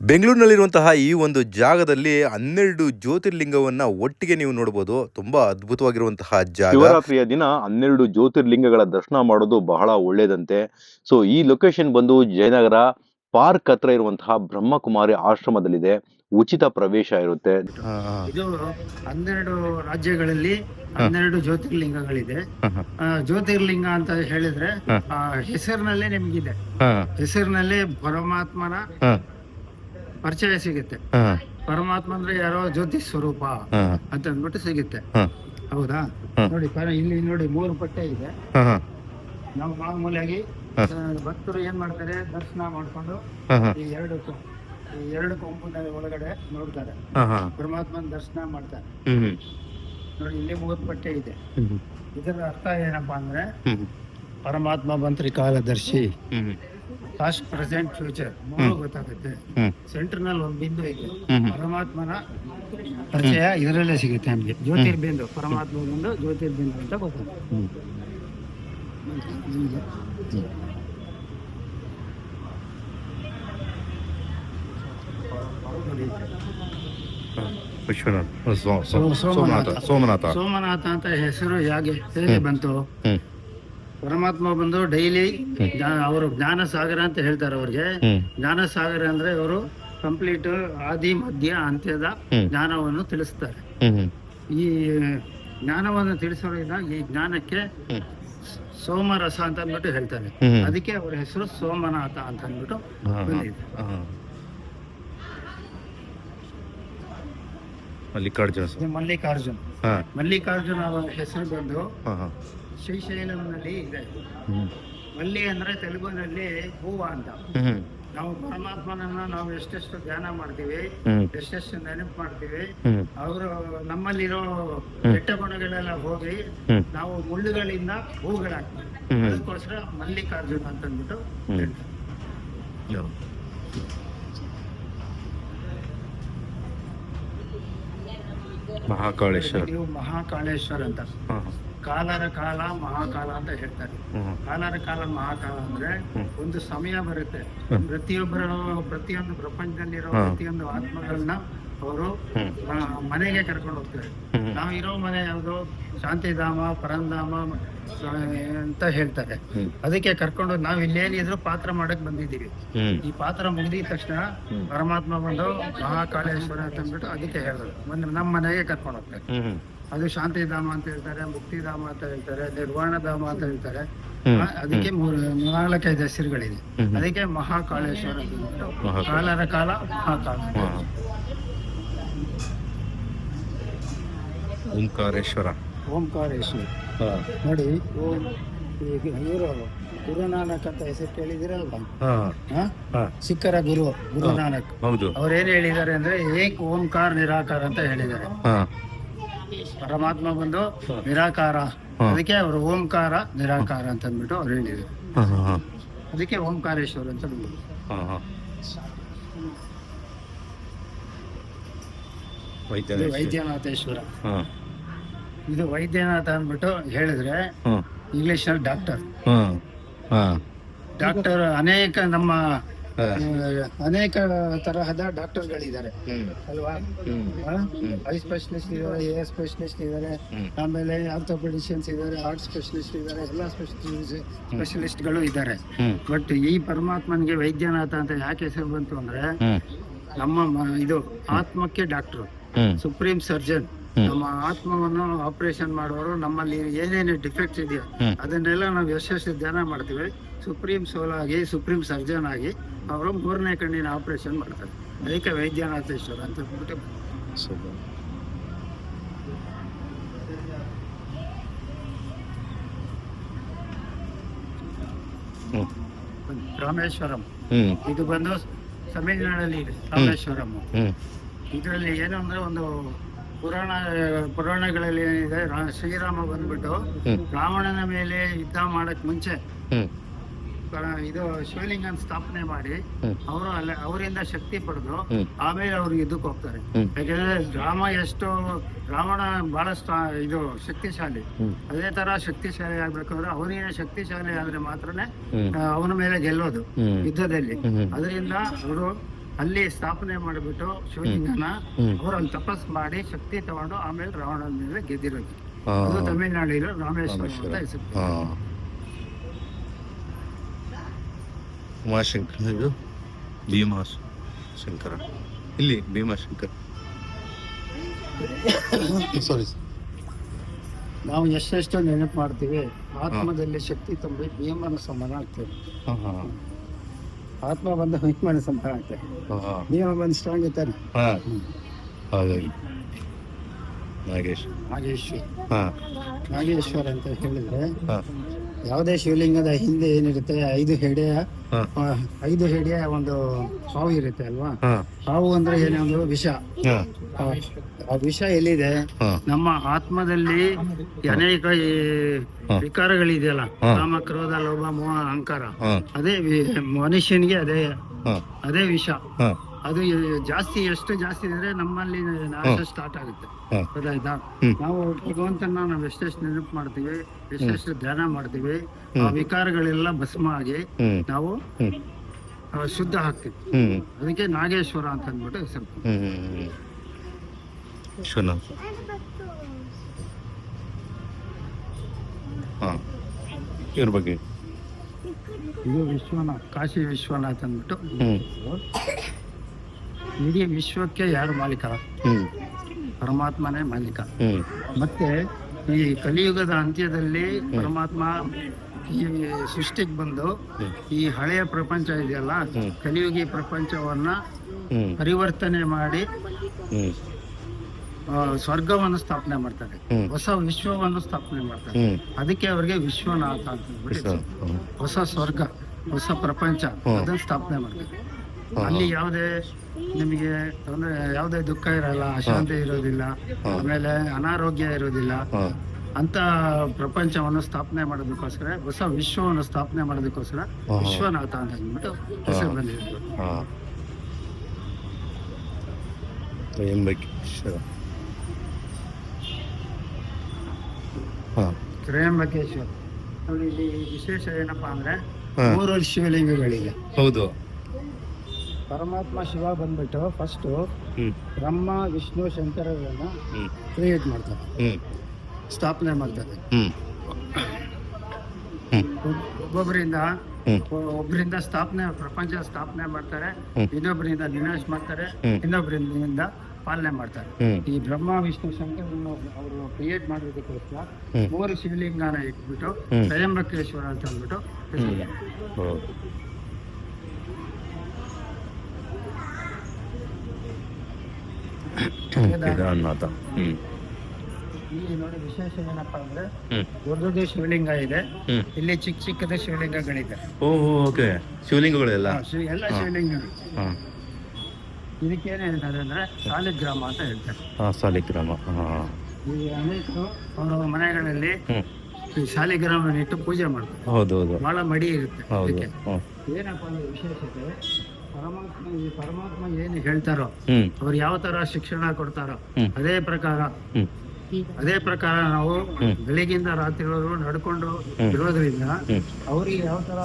ಬೆಂಗಳೂರಿನಲ್ಲಿರುವಂತಹ ಈ ಒಂದು ಜಾಗದಲ್ಲಿ ಹನ್ನೆರಡು ಜ್ಯೋತಿರ್ಲಿಂಗವನ್ನ ಒಟ್ಟಿಗೆ ನೀವು ನೋಡಬಹುದು ತುಂಬಾ ಅದ್ಭುತವಾಗಿರುವಂತಹ ಜಾಗ. ಶಿವರಾತ್ರಿಯ ದಿನ ಹನ್ನೆರಡು ಜ್ಯೋತಿರ್ಲಿಂಗಗಳ ದರ್ಶನ ಮಾಡೋದು ಬಹಳ ಒಳ್ಳೇದಂತೆ ಸೊ ಈ ಲೊಕೇಶನ್ ಬಂದು ಜಯನಗರ ಪಾರ್ಕ್ ಹತ್ರ ಇರುವಂತಹ ಬ್ರಹ್ಮಕುಮಾರಿ ಆಶ್ರಮದಲ್ಲಿದೆ. ಉಚಿತ ಪ್ರವೇಶ ಇರುತ್ತೆ. ಇದು ಹನ್ನೆರಡು ರಾಜ್ಯಗಳಲ್ಲಿ ಹನ್ನೆರಡು ಜ್ಯೋತಿರ್ಲಿಂಗಗಳಿದೆ. ಆ, ಜ್ಯೋತಿರ್ಲಿಂಗ ಅಂತ ಹೇಳಿದ್ರೆ ಆ, ಹೆಸರಿನಲ್ಲೇ ನಿಮ್ಗಿದೆ. ಹೆಸರಿನಲ್ಲೇ ಪರಮಾತ್ಮನ ಪರಿಚಯ ಸಿಗುತ್ತೆ. ಪರಮಾತ್ಮ ಅಂದ್ರೆ ಯಾರೋ ಜ್ಯೋತಿ ಸ್ವರೂಪ ಅಂತ ಅಂದ್ಬಿಟ್ಟು ಸಿಗುತ್ತೆ. ಹೌದಾ? ನೋಡಿ ಇಲ್ಲಿ ನೋಡಿ ಮೂರು ಪಟ್ಟೆ ಇದೆ. ನಾವು ಮಾಮೂಲಿಯಾಗಿ ಭಕ್ತರು ಏನ್ ಮಾಡ್ತಾರೆ? ದರ್ಶನ ಮಾಡ್ಕೊಂಡು ಈ ಎರಡು ಈ ಎರಡು ಕೊಂಪುನ ಒಳಗಡೆ ನೋಡ್ತಾರೆ. ಪರಮಾತ್ಮನ ದರ್ಶನ ಮಾಡ್ತಾರೆ. ಹ್ಮ್, ನೋಡಿ ಇಲ್ಲಿ ಮೂರು ಪಟ್ಟೆ ಇದೆ. ಇದರ ಅರ್ಥ ಏನಪ್ಪಾ ಅಂದ್ರೆ ಪರಮಾತ್ಮ ಮಂತ್ರಿ ಕಾಲದರ್ಶಿ. ಹ್ಮ್, ಪಾಸ್ಟ್ ಪ್ರೆಸೆಂಟ್ ಫ್ಯೂಚರ್ ಮೂರು ಗೊತ್ತಾಗುತ್ತೆ. ಸೆಂಟರ್ನಲ್ಲಿ ಸೆಂಟರ್ನಲ್ಲಿ ಒಂದು ಬಿಂದು ಇದೆ. ಪರಮಾತ್ಮನ ಪರಿಚಯ ಇದರಲ್ಲೇ ಸಿಗುತ್ತೆ ನಮಗೆ. ಜ್ಯೋತಿರ್ಬಿಂದು ಪರಮಾತ್ಮ ಬಂದು ಜ್ಯೋತಿರ್ಬಿಂದು ಅಂತ ಗೊತ್ತಾಗುತ್ತೆ. ವಿಶ್ವನಾಥ್ ಸೋಮನಾಥ. ಸೋಮನಾಥ. ಸೋಮನಾಥ. ಅಂತ ಹೆಸರು ಹೇಗೆ ಹೇಗೆ ಬಂತು? ಪರಮಾತ್ಮ ಬಂದು ಡೈಲಿ ಅವರು ಜ್ಞಾನ ಸಾಗರ ಅಂತ ಹೇಳ್ತಾರೆ ಅವ್ರಿಗೆ. ಜ್ಞಾನ ಸಾಗರ ಅಂದ್ರೆ ಅವರು ಕಂಪ್ಲೀಟ್ ಆದಿ ಮಧ್ಯ ಅಂತ್ಯದ. ಜ್ಞಾನವನ್ನು ತಿಳಿಸ್ತಾರೆ. ಈ ಜ್ಞಾನವನ್ನು ತಿಳಿಸೋದ್ರಿಂದ ಈ ಜ್ಞಾನಕ್ಕೆ. ಸೋಮರಸ ಅಂತ ಅಂದ್ಬಿಟ್ಟು ಹೇಳ್ತಾರೆ. ಅದಕ್ಕೆ ಅವರ ಹೆಸರು ಸೋಮನಾಥ ಅಂತ ಅಂದ್ಬಿಟ್ಟು ಬಂದಿದೆ. ಮಲ್ಲಿಕಾರ್ಜುನ ಸ್ವಾಮಿ. ಮಲ್ಲಿಕಾರ್ಜುನ್. ಹಾ, ಮಲ್ಲಿಕಾರ್ಜುನ ಅವರ ಹೆಸರು ಬಂದು ಹಾ, ಹಾ. ಶ್ರೀಶೈಲಂನಲ್ಲಿ ಇದೆ. ಹ್ಮ್, ಮಲ್ಲಿ ಅಂದ್ರೆ ತೆಲುಗುನಲ್ಲಿ ಹೂವ ಅಂತ. ಹ್ಮ್, ನಾವು ಪರಮಾತ್ಮನನ್ನ ನಾವು ಎಷ್ಟೆಷ್ಟು ಧ್ಯಾನ ಮಾಡ್ತೀವಿ ಹ್ಮ್, ಎಷ್ಟೆಷ್ಟು ನೆನಪು ಮಾಡ್ತೀವಿ ಹ್ಮ್, ಅವರು ನಮ್ಮಲ್ಲಿರೋ ಕೆಟ್ಟ ಗುಣಗಳೆಲ್ಲ ಹೋಗಿ ಹ್ಮ್, ನಾವು ಮುಳ್ಳುಗಳಿಂದ ಹೂಗಳಾಗ್ತೀವಿ. ಹ್ಮ್. ಅದಕ್ಕೋಸ್ಕರ ಮಲ್ಲಿಕಾರ್ಜುನ ಅಂತ ಅಂದ್ಬಿಟ್ಟು ಹ್ಮ್. ಹೇಳ್ತಾರೆ. ಮಹಾಕಾಳೇಶ್ವರ. ಇವು ಮಹಾಕಾಳೇಶ್ವರ ಅಂತ. ಕಾಲರ ಕಾಲ ಮಹಾಕಾಲ ಅಂತ ಹೇಳ್ತಾರೆ. ಕಾಲರ ಕಾಲ ಮಹಾಕಾಲ ಅಂದ್ರೆ ಒಂದು ಸಮಯ ಬರುತ್ತೆ. ಪ್ರತಿಯೊಬ್ಬರ ಪ್ರತಿಯೊಂದು ಪ್ರಪಂಚದಲ್ಲಿರೋ. ಪ್ರತಿಯೊಂದು ಆತ್ಮಗಳನ್ನ ಅವರು ಮನೆಗೆ ಕರ್ಕೊಂಡು ಹೋಗ್ತಾರೆ. ನಾವು ಇರೋ ಮನೆ ಯಾವುದು ಶಾಂತಿಧಾಮ ಪರಂಧಾಮ ಅಂತ ಹೇಳ್ತಾರೆ. ಅದಕ್ಕೆ ಕರ್ಕೊಂಡು ನಾವು ಇಲ್ಲೇನಿದ್ರು ಪಾತ್ರ ಮಾಡಕ್ ಬಂದಿದ್ದೀವಿ. ಈ ಪಾತ್ರ ಮುಗಿದ ತಕ್ಷಣ. ಪರಮಾತ್ಮ ಬಂದು ಮಹಾಕಾಳೇಶ್ವರ ಅಂತ ಅಂದ್ಬಿಟ್ಟು ಅದಕ್ಕೆ ಹೇಳಿದ್ರು. ಒಂದು ನಮ್ಮ ಮನೆಗೆ ಕರ್ಕೊಂಡು ಹೋಗ್ತಾರೆ. ಅದು ಶಾಂತಿಧಾಮ ಅಂತ ಹೇಳ್ತಾರೆ ಮುಕ್ತಿಧಾಮ ಅಂತ ಹೇಳ್ತಾರೆ ನಿರ್ವಾಣಧಾಮ ಅಂತ ಹೇಳ್ತಾರೆ. ಅದಕ್ಕೆ ಮೂರು ನಾಲ್ಕೈದು ಹೆಸರುಗಳಿದೆ. ಅದಕ್ಕೆ ಮಹಾಕಾಳೇಶ್ವರ. ಕಾಲರ ಕಾಲ ಮಹಾಕಾಳ. ಓಂಕಾರೇಶ್ವರ. ಓಂಕಾರೇಶ್ವರ. ನೋಡಿ ಇವರು ಗುರುನಾನಕ್ ಅಂತ ಹೆಸರು ಕೇಳಿದಿರಲ್ವಾ? ಹಾ, ಗುರು ಗುರುನಾನಕ್. ಹೌದು. ಅವ್ರೇನ್ ಹೇಳಿದ್ದಾರೆ ಅಂದ್ರೆ ಏಕ್ ಓಂಕಾರ ನಿರಾಕಾರ ಅಂತ ಹೇಳಿದ್ದಾರೆ. ಪರಮಾತ್ಮ ಬಂದು ನಿರಾಕಾರ. ಅದಕ್ಕೆ ಅವರು ಓಂಕಾರ ನಿರಾಕಾರ ಅಂತ ಅಂದ್ಬಿಟ್ಟು ಅವ್ರು ಹೇಳಿದ್ರು ಅದಕ್ಕೆ ಓಂಕಾರೇಶ್ವರ ಅಂತ ವೈದ್ಯನಾಥೇಶ್ವರ. ಇದು ವೈದ್ಯನಾಥ ಅಂದ್ಬಿಟ್ಟು ಹೇಳಿದ್ರೆ ಇಂಗ್ಲಿಷ್ನಲ್ಲಿ ಡಾಕ್ಟರ್. ಹಾ, ಹಾ, ಡಾಕ್ಟರ್ ಅನೇಕ ನಮ್ಮ. ಆ, ಅನೇಕ ತರಹದ ಡಾಕ್ಟರ್ಗಳಿದ್ದಾರೆ. ಅಲ್ವಾ? ಐ ಸ್ಪೆಷಲಿಸ್ಟ್ ಇದ್ದಾರೆ ಎ ಸ್ಪೆಷಲಿಸ್ಟ್ ಇದ್ದಾರೆ ಆಮೇಲೆ ಆರ್ಥೋಪೆಡಿಷಿಯನ್ಸ್ ಇದ್ದಾರೆ ಹಾರ್ಟ್ ಸ್ಪೆಷಲಿಸ್ಟ್ ಇದ್ದಾರೆ ಎಲ್ಲ ಸ್ಪೆಷಲಿಸ್ಟ್ಗಳು ಇದ್ದಾರೆ. ಹ್ಮ್, ಬಟ್ ಈ ಪರಮಾತ್ಮನಿಗೆ ವೈದ್ಯನಾಥ ಅಂತ ಯಾಕೆ ಹೆಸರು ಬಂತು ಅಂದ್ರೆ ಹ್ಮ್, ನಮ್ಮ ಮ- ಇದು ಆತ್ಮಕ್ಕೆ ಡಾಕ್ಟರ್. ಹ್ಮ್, ಸುಪ್ರೀಂ ಸರ್ಜನ್. ನಮ್ಮ ಆತ್ಮವನ್ನು ಆಪರೇಷನ್ ಮಾಡೋರು ನಮ್ಮಲ್ಲಿ ಏನೇನು ಡಿಫೆಕ್ಟ್ಸ್ ಇದೆಯೋ ಅದನ್ನೆಲ್ಲ ನಾವು ಯಶಸ್ವಿ ಧ್ಯಾನ ಮಾಡ್ತೀವಿ. ಸುಪ್ರೀಂ ಸೋಲ್ ಆಗಿ ಸುಪ್ರೀಂ ಸರ್ಜನ್ ಆಗಿ ಅವರು ಮೂರನೇ ಕಣ್ಣಿನ ಆಪರೇಷನ್ ಮಾಡ್ತಾರೆ. ಅದಕ್ಕೆ ವೈದ್ಯನಾಥೇಶ್ವರ ಅಂತ ಹೇಳ್ಬಿಟ್ಟು ರಾಮೇಶ್ವರಂ. ಇದು ಬಂದು ತಮಿಳುನಾಡಲ್ಲಿ ಇದೆ ರಾಮೇಶ್ವರಂ. ಇದರಲ್ಲಿ ಏನು ಅಂದ್ರೆ ಒಂದು ಪುರಾಣ ಪುರಾಣಗಳಲ್ಲಿ ಏನಿದೆ ರಾ- ಶ್ರೀರಾಮ ಬಂದ್ಬಿಟ್ಟು ಹ್ಮ್. ರಾವಣನ ಮೇಲೆ ಯುದ್ಧ ಮಾಡಕ್ ಮುಂಚೆ ಹ್ಮ್, ಇದು ಶಿವಲಿಂಗನ ಸ್ಥಾಪನೆ ಮಾಡಿ ಹ್ಮ್. ಅವರು ಅಲ್ಲ ಅವರಿಂದ ಶಕ್ತಿ ಪಡೆದು ಹ್ಮ್. ಆಮೇಲೆ ಅವ್ರು ಯುದ್ಧಕ್ಕೆ ಹೋಗ್ತಾರೆ ಹ್ಮ್. ಯಾಕಂದ್ರೆ ರಾಮ ಎಷ್ಟು ರಾವಣ ಬಹಳ ಸ್ಟ್ರಾ- ಇದು ಶಕ್ತಿಶಾಲಿ ಹ್ಮ್. ಅದೇ ತರ ಶಕ್ತಿಶಾಲಿ ಆಗ್ಬೇಕಂದ್ರೆ ಅವನಿಗೆ ಶಕ್ತಿಶಾಲಿ ಆದ್ರೆ ಮಾತ್ರನೇ ಹ್ಮ್. ಆ, ಅವನ ಮೇಲೆ ಗೆಲ್ಲೋದು ಹ್ಮ್. ಯುದ್ಧದಲ್ಲಿ ಹ್ಮ್. ಅದರಿಂದ ಅವರು ಅಲ್ಲಿ ಸ್ಥಾಪನೆ ಮಾಡಿಬಿಟ್ಟು ಶಿವಲಿಂಗನ ಅವರನ್ನು ತಪಸ್ ಮಾಡಿ ಶಕ್ತಿ ತಗೊಂಡು ಆಮೇಲೆ ರಾವಣನ ಮೇಲೆ ಗೆದ್ದಿರೋದು. ತಮಿಳುನಾಡಿನ ಅದು ತಮಿಳ್ನಾಡಿರೋ ರಾಮೇಶ್ವರ. ಅಂತ ಹೆಸರು ಹಾ. ಉಮಾಶಂಕರ ಇದು? ಭೀಮಾ ಶಂಕರ ಇಲ್ಲಿ ಭೀಮಾಶಂಕರ್. ಸಾರಿ ನಾವು ಎಷ್ಟೆಷ್ಟು ನೆನಪು ಮಾಡ್ತೀವಿ. ಆತ್ಮದಲ್ಲಿ ಶಕ್ತಿ ತುಂಬಿ ಭೀಮನ ಸಮಾನ ಆಗ್ತೇವೆ ಹಾ ಹಾ. ಆತ್ಮ ಬಂದು ಮಾಡಿ ಸಮಾನ ಆಗುತ್ತೆ ನಿಯಮ ಭೀಮ ಬಂದು ಸ್ಟ್ರಾಂಗ್ ಇರ್ತಾರೆ. ಹಾ. ಹಾಗಾಗಿ. ನಾಗೇಶ್. ನಾಗೇಶ್ವರ್ ನಾಗೇಶ್ವರ್ ಅಂತ ಹೇಳಿದ್ರೆ ಹಾ. ಯಾವುದೇ ಶಿವಲಿಂಗದ ಹಿಂದೆ ಏನಿರುತ್ತೆ ಐದು ಹೆಡೆಯ ಹಾ. ಐದು ಹೆಡೆಯ ಒಂದು ಹಾವು ಇರುತ್ತೆ ಅಲ್ವಾ? ಸಾವು ಹಾವು ಅಂದ್ರೆ ಏನೊಂದು ವಿಷ. ಹಾ. ಆ, ಆ ವಿಷ ಎಲ್ಲಿದೆ? ಹಾ. ನಮ್ಮ ಆತ್ಮದಲ್ಲಿ ಅನೇಕ ಈ. ವಿಕಾರಗಳಿದೆಯಲ್ಲ ಹಾ. ಕಾಮ ಕ್ರೋಧ ಲೋಭ ಮೋಹ ಅಹಂಕಾರ. ಹಾ. ಅದೇ ವಿ- ಮನುಷ್ಯನಿಗೆ ಅದೇ ಹಾ. ಅದೇ ವಿಷ. ಹಾ. ಅದು ಜಾಸ್ತಿ ಎಷ್ಟು ಜಾಸ್ತಿ ಇದ್ರೆ ನಮ್ಮಲ್ಲಿ ನಾಶ ಸ್ಟಾರ್ಟ್ ಆಗುತ್ತೆ. ಹಾ ಗೊತ್ತಾಯ್ತಾ ನಾವು ಭಗವಂತನ ನಾವು ಎಷ್ಟೆಷ್ಟು ನೆನಪು ಮಾಡ್ತೀವಿ ಎಷ್ಟೆಷ್ಟು ಧ್ಯಾನ ಮಾಡ್ತೀವಿ ಆ ವಿಕಾರಗಳೆಲ್ಲ ಭಸ್ಮ ಆಗಿ ಹ್ಮ್. ನಾವು ಹ್ಮ್. ಆ, ಶುದ್ಧ ಹಾಕ್ತೀವಿ ಹ್ಮ್. ಅದಕ್ಕೆ ನಾಗೇಶ್ವರ ಅಂತ ಅಂದ್ಬಿಟ್ಟು ಹೆಸರು ಹ್ಮ್ ವಿಶ್ವನಾಥ್ ಹಾ. ಇವ್ರ ಬಗ್ಗೆ? ಇದು ವಿಶ್ವನಾಥ್ ಕಾಶಿ ವಿಶ್ವನಾಥ್ ಅಂದ್ಬಿಟ್ಟು ಇಡೀ ವಿಶ್ವಕ್ಕೆ ಯಾರು ಮಾಲೀಕ? ಹ್ಮ್. ಪರಮಾತ್ಮನೇ ಮಾಲೀಕ. ಹ್ಮ್. ಮತ್ತೆ ಈ ಕಲಿಯುಗದ ಅಂತ್ಯದಲ್ಲಿ ಪರಮಾತ್ಮ ಈ ಸೃಷ್ಟಿಗೆ ಬಂದು ಈ ಹಳೆಯ ಪ್ರಪಂಚ ಇದೆಯಲ್ಲ. ಕಲಿಯುಗಿ ಪ್ರಪಂಚವನ್ನ ಪರಿವರ್ತನೆ ಮಾಡಿ ಸ್ವರ್ಗವನ್ನು ಸ್ಥಾಪನೆ ಮಾಡ್ತಾರೆ. ಹೊಸ ವಿಶ್ವವನ್ನು ಸ್ಥಾಪನೆ ಮಾಡ್ತಾರೆ. ಅದಕ್ಕೆ ಅವರಿಗೆ ವಿಶ್ವನಾಥ ಅಂತ. ಹೊಸ ಸ್ವರ್ಗ ಹೊಸ ಪ್ರಪಂಚ. ಅದನ್ನ ಸ್ಥಾಪನೆ ಮಾಡ್ತಾರೆ. ಅಲ್ಲಿ ಯಾವುದೇ ನಿಮಗೆ ತೊಂದರೆ ಯಾವುದೇ ದುಃಖ ಇರಲ್ಲ ಅಶಾಂತಿ ಇರೋದಿಲ್ಲ ಆಮೇಲೆ ಅನಾರೋಗ್ಯ ಇರೋದಿಲ್ಲ ಅಂತ ಪ್ರಪಂಚವನ್ನು ಸ್ಥಾಪನೆ ಮಾಡೋದಕ್ಕೋಸ್ಕರ ಹೊಸ ವಿಶ್ವವನ್ನು ಸ್ಥಾಪನೆ ಮಾಡೋದಕ್ಕೋಸ್ಕರ. ವಿಶ್ವನಾಥ ಅಂತ ಅಂದ್ಬಿಟ್ಟು ಹೆಸರು ಬಂದಿದೆ ಹಾ. ತ್ರಯಂಬಕೇಶ್ವರ. ನೋಡಿ ಇಲ್ಲಿ ವಿಶೇಷ ಏನಪ್ಪಾ ಅಂದ್ರೆ. ಮೂರು ಶಿವಲಿಂಗಗಳಿದೆ. ಹೌದು. ಪರಮಾತ್ಮ ಶಿವ ಬಂದ್ಬಿಟ್ಟು ಫಸ್ಟ್ ಬ್ರಹ್ಮ ವಿಷ್ಣು ಶಂಕರರನ್ನ ಕ್ರಿಯೇಟ್ ಮಾಡ್ತಾರೆ. ಸ್ಥಾಪನೆ ಮಾಡ್ತಾರೆ. ಒಬ್ಬೊಬ್ಬರಿಂದ ಒಬ್ಬರಿಂದ ಸ್ಥಾಪನೆ ಪ್ರಪಂಚ ಸ್ಥಾಪನೆ ಮಾಡ್ತಾರೆ. ಇನ್ನೊಬ್ಬರಿಂದ ವಿನಾಶ ಮಾಡ್ತಾರೆ. ಇನ್ನೊಬ್ಬರಿಂದ ಪಾಲನೆ ಮಾಡ್ತಾರೆ. ಈ ಬ್ರಹ್ಮ ವಿಷ್ಣು ಶಂಕರನ್ನು ಅವರು ಕ್ರಿಯೇಟ್ ಮಾಡೋದಕ್ಕೋಸ್ಕರ. ಮೂರು ಶಿವಲಿಂಗನ ಇಟ್ಬಿಟ್ಟು ಸ್ವಯಂ ತ್ರಯಂಬಕೇಶ್ವರ ಅಂತ ಅಂದ್ಬಿಟ್ಟು ಹೆಸರು. ಹೌದು ಕೇದಾರನಾಥ ಹ್ಮ್. ಇಲ್ಲಿ ನೋಡಿ ವಿಶೇಷ ಏನಪ್ಪಾ ಅಂದ್ರೆ ದೊಡ್ಡ ಶಿವಲಿಂಗ ಇದೆ. ಇಲ್ಲಿ ಚಿಕ್ಕ ಚಿಕ್ಕದ ಶಿವಲಿಂಗಗಳಿದೆ. ಓಹೋ ಓಕೆ. ಶಿವಲಿಂಗಗಳೆಲ್ಲ? ಎಲ್ಲ ಶಿವ- ಎಲ್ಲ ಶಿವಲಿಂಗ ಹಾ. ಇದಕ್ಕೇನು ಹೇಳ್ತಾರೆ ಅಂದ್ರೆ ಸಾಲಿಗ್ರಾಮ ಅಂತ ಹೇಳ್ತಾರೆ. ಸಾಲಿಗ್ರಾಮ ಹಾ. ಈ ಅನೇಕರು ಅವರವ್ರ ಮನೆಗಳಲ್ಲಿ ಈ ಶಾಲಿಗ್ರಾಮ ಇಟ್ಟು ಪೂಜೆ ಮಾಡ್ತಾರೆ. ಹೌದು ಹೌದು. ಬಹಳ ಮಡಿ ಇರುತ್ತೆ. ಏನಪ್ಪ ಅಂದ್ರೆ ವಿಶೇಷತೆ? ಪರಮಾತ್ಮ ಈ ಪರಮಾತ್ಮ ಏನು ಹೇಳ್ತಾರೋ ಹ್ಮ್ ಅವ್ರು ಯಾವ ತರ ಶಿಕ್ಷಣ ಕೊಡ್ತಾರೋ ಹ್ಮ್. ಅದೇ ಪ್ರಕಾರ ಹ್ಮ್ ಅದೇ ಪ್ರಕಾರ ನಾವು. ಬೆಳಿಗ್ಗೆಯಿಂದ ರಾತ್ರಿವರೆಗೂ ನಡ್ಕೊಂಡು. ಇರೋದ್ರಿಂದ ಅವ್ರಿಗೆ ಯಾವ ತರ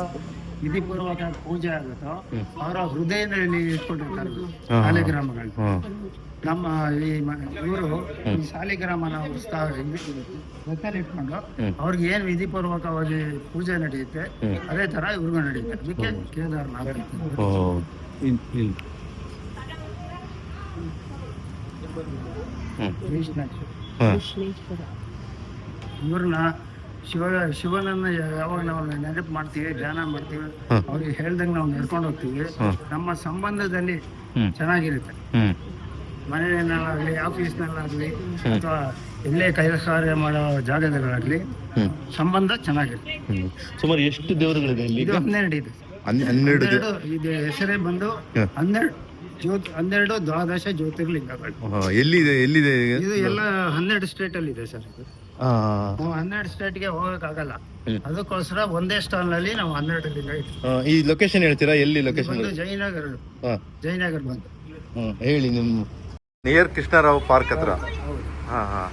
ವಿಧಿಪೂರ್ವಕ ಪೂಜೆ ಆಗುತ್ತೋ. ಅವರ ಹೃದಯದಲ್ಲಿ ಇಟ್ಕೊಂಡಿರ್ತಾರೆ. ಶಾಲಿಗ್ರಾಮಗಳು ನಮ್ಮ ಈ ಇವರು ಈ ಶಾಲಿಗ್ರಾಮನ ಜೊತೆಲಿ ಇಟ್ಕೊಂಡು. ಅವ್ರಿಗೆ ಏನ್ ವಿಧಿಪೂರ್ವಕವಾಗಿ ಪೂಜೆ ನಡೆಯುತ್ತೆ ಅದೇ ತರ ಇವ್ರಿಗೂ ನಡೆಯುತ್ತೆ. ಅದಕ್ಕೆ ಕೇದಾರ್ನಾಥ ಕೃಷ್ಣ. ಇವ್ರನ್ನ ಶಿವ ಶಿವನನ್ನ ಯಾವಾಗ ನಾವು ನೆನಪು ಮಾಡ್ತೀವಿ ಧ್ಯಾನ ಮಾಡ್ತೀವಿ. ಅವ್ರಿಗೆ ಹೇಳ್ದಂಗೆ ನಾವು ನಡ್ಕೊಂಡು ಹೋಗ್ತೀವಿ. ನಮ್ಮ ಸಂಬಂಧದಲ್ಲಿ ಚೆನ್ನಾಗಿರುತ್ತೆ. ಮನೆಯಲ್ಲಾಗ್ಲಿ ಆಫೀಸ್ನಲ್ಲಾಗ್ಲಿ ಅಥವಾ ಎಲ್ಲೇ ಕೆಲಸ ಕಾರ್ಯ ಮಾಡೋ ಜಾಗದಲ್ಲಾಗ್ಲಿ ಸಂಬಂಧ ಚೆನ್ನಾಗಿರುತ್ತೆ. ಸುಮಾರು ಎಷ್ಟು ದೇವರುಗಳಿದೆ ಇಲ್ಲಿ ಇದು ಹನ್ನೆರಡು ಇದೆ ಹನ್ನೆರಡು ಇದು. ಹೆಸರೇ ಬಂದು. ಹನ್ನೆರಡು. ಜ್ಯೋತಿ ಹನ್ನೆರಡು ದ್ವಾದಶ ಜ್ಯೋತಿರ್ಲಿಂಗಗಳು. ಹಾ, ಎಲ್ಲಿದೆ ಎಲ್ಲಿದೆ ಇದು ಎಲ್ಲ ಹನ್ನೆರಡು ಸ್ಟೇಟ್ ಅಲ್ಲಿ ಇದೆ. ಸರ್ ಇದು ನಾವು ಹನ್ನೆರಡು ಸ್ಟೇಟ್ಗೆ ಹೋಗಕ್ಕಾಗಲ್ಲ. ಅದಕ್ಕೋಸ್ಕರ ಒಂದೇ ಸ್ಟಾಲ್ನಲ್ಲಿ ನಾವು ಹನ್ನೆರಡು ಲಿಂಗ ಇದ್ದೀವಿ ಈ ಲೊಕೇಶನ್ ಹೇಳ್ತೀರಾ? ಎಲ್ಲಿ ಲೊಕೇಶನ್ ಬಂದು ಜಯನಗರ. ಜಯನಗರ ಬಂದು. ಹೇಳಿ ನಿಮ್ಮ. ನಿಯರ್ ಕೃಷ್ಣರಾವ್ ಪಾರ್ಕ್ ಹತ್ರ. ಹಾ ಹಾ.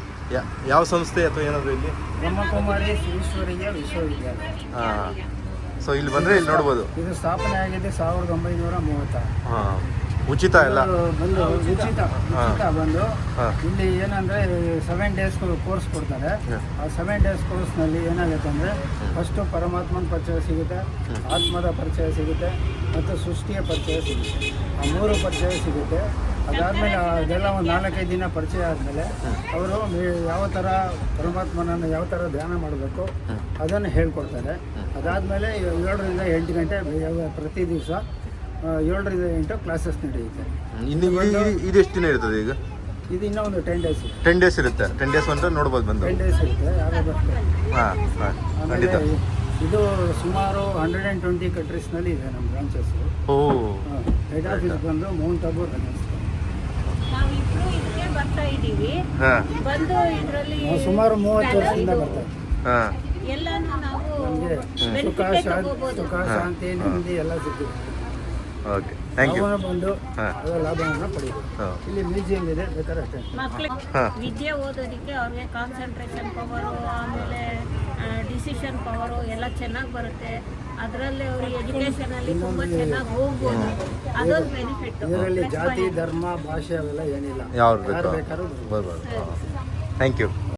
ಯಾವ ಸಂಸ್ಥೆ ಅಥವಾ ಏನಾದ್ರು ಇಲ್ಲಿ? ಬ್ರಹ್ಮಕುಮಾರಿ ಈಶ್ವರೀಯ ವಿಶ್ವವಿದ್ಯಾಲಯ. ಹಾ ಸೊ ಇಲ್ಲಿ ಬಂದ್ರೆ ಇಲ್ಲಿ ನೋಡ್ಬೋದು. ಇದು ಸ್ಥಾಪನೆ ಆಗಿದೆ ಸಾವಿರದ ಒಂಬೈನೂರ ಮೂವತ್ತ ಹಾ. ಉಚಿತ ಎಲ್ಲ? ಬಂದು ಉಚಿತ ಉಚಿತ ಬಂದು ಇಲ್ಲಿ ಏನಂದ್ರೆ ಸೆವೆನ್ ಡೇಸ್ ಕೋರ್ಸ್ ಕೊಡ್ತಾರೆ. ಆ ಸೆವೆನ್ ಡೇಸ್ ಕೋರ್ಸ್ನಲ್ಲಿ ಏನಾಗುತ್ತೆ ಅಂದ್ರೆ ಫಸ್ಟ್ ಪರಮಾತ್ಮನ ಪರಿಚಯ ಸಿಗುತ್ತೆ ಆತ್ಮದ ಪರಿಚಯ ಸಿಗುತ್ತೆ ಮತ್ತು ಸೃಷ್ಟಿಯ ಪರಿಚಯ ಸಿಗುತ್ತೆ. ಆ ಮೂರು ಪರಿಚಯ ಸಿಗುತ್ತೆ. ಅದಾದ್ಮೇಲೆ ಅದೆಲ್ಲ ಒಂದು ನಾಲ್ಕೈದು ದಿನ ಪರಿಚಯ ಆದಮೇಲೆ ಅವರು ಯಾವ ಥರ ಪರಮಾತ್ಮನನ್ನು ಯಾವ ಥರ ಧ್ಯಾನ ಮಾಡಬೇಕು ಅದನ್ನು ಹೇಳ್ಕೊಡ್ತಾರೆ. ಅದಾದಮೇಲೆ ಏಳರಿಂದ ಎಂಟು ಗಂಟೆ ಪ್ರತಿ ದಿವಸ ಏಳರಿಂದ ಎಂಟು ಕ್ಲಾಸಸ್ ನಡೆಯುತ್ತೆ. ಇನ್ನು ಎಷ್ಟು ದಿನ ಇರ್ತದೆ ಈಗ? ಇದು ಇನ್ನೂ ಒಂದು ಟೆನ್ ಡೇಸ್ ಇದೆ ಟೆನ್ ಡೇಸ್ ಇರುತ್ತೆ. ಟೆನ್ ಡೇಸ್ ಅಂತ ನೋಡ್ಬೋದು ಬಂದು. ಟೆನ್ ಡೇಸ್ ಇರುತ್ತೆ. ಯಾರೋ ಬರ್ತಾರೆ ಹಾಂ ಹಾಂ ಖಂಡಿತ. ಇದು ಸುಮಾರು ಹಂಡ್ರೆಡ್ ಆ್ಯಂಡ್ ಟ್ವೆಂಟಿ ಕಂಟ್ರೀಸ್ನಲ್ಲಿ ಇದೆ ನಮ್ಮ ಬ್ರಾಂಚಸ್ ಓ. ಹೆಡ್ ಆಫೀಸ್ ಬಂದು ಮೌಂಟ್ ಅಬು ಬರ್ತಾ ಇದ್ದೀವಿ. ಹಾಂ. ಬಂದು ಇದರಲ್ಲಿ ನಾವು ಸುಮಾರು ಮೂವತ್ತು ವರ್ಷದಿಂದ ಬರ್ತಾರೆ ಹಾಂ. ಎಲ್ಲಾನು ನಾವು ಸುಖ ಶಾಂತಿ ತಗೋಬಹುದು ಸುಖ ಶಾಂತಿ ನೆಮ್ಮದಿ ಎಲ್ಲ ಸಿಗ್ತದೆ. ಓಕೆ ಥ್ಯಾಂಕ್ ಯು ಬಂದು ಲಾಭವನ್ನು ಪಡೆಯಬಹುದು ಇಲ್ಲಿ ಮ್ಯೂಸಿಯಂ ಇದೆ ಬೇಕಾದ್ರೆ ಮಕ್ಳಿಗೆ ವಿದ್ಯೆ ಓದೋದಕ್ಕೆ ಅವ್ರಿಗೆ ಕಾನ್ಸಂಟ್ರೇಷನ್ ಪವರು ಆಮೇಲೆ ಡಿಸಿಷನ್ ಪವರು ಎಲ್ಲ ಚೆನ್ನಾಗಿ ಬರುತ್ತೆ. ಅದರಲ್ಲಿ ಅವ್ರಿಗೆ ಎಜುಕೇಶನ್ ಅಲ್ಲಿ ತುಂಬಾ ಚೆನ್ನಾಗಿ ಹೋಗ್ಬೋದು. ಅದೊಂದು ಬೆನಿಫಿಟ್ ಇದರಲ್ಲಿ ಜಾತಿ ಧರ್ಮ ಭಾಷೆ ಅವೆಲ್ಲ ಏನಿಲ್ಲ. ಯಾರು ಬೇಕು? ಬೇಕಾದ್ರೂ. ಬರ್ಬೋದು. Thank you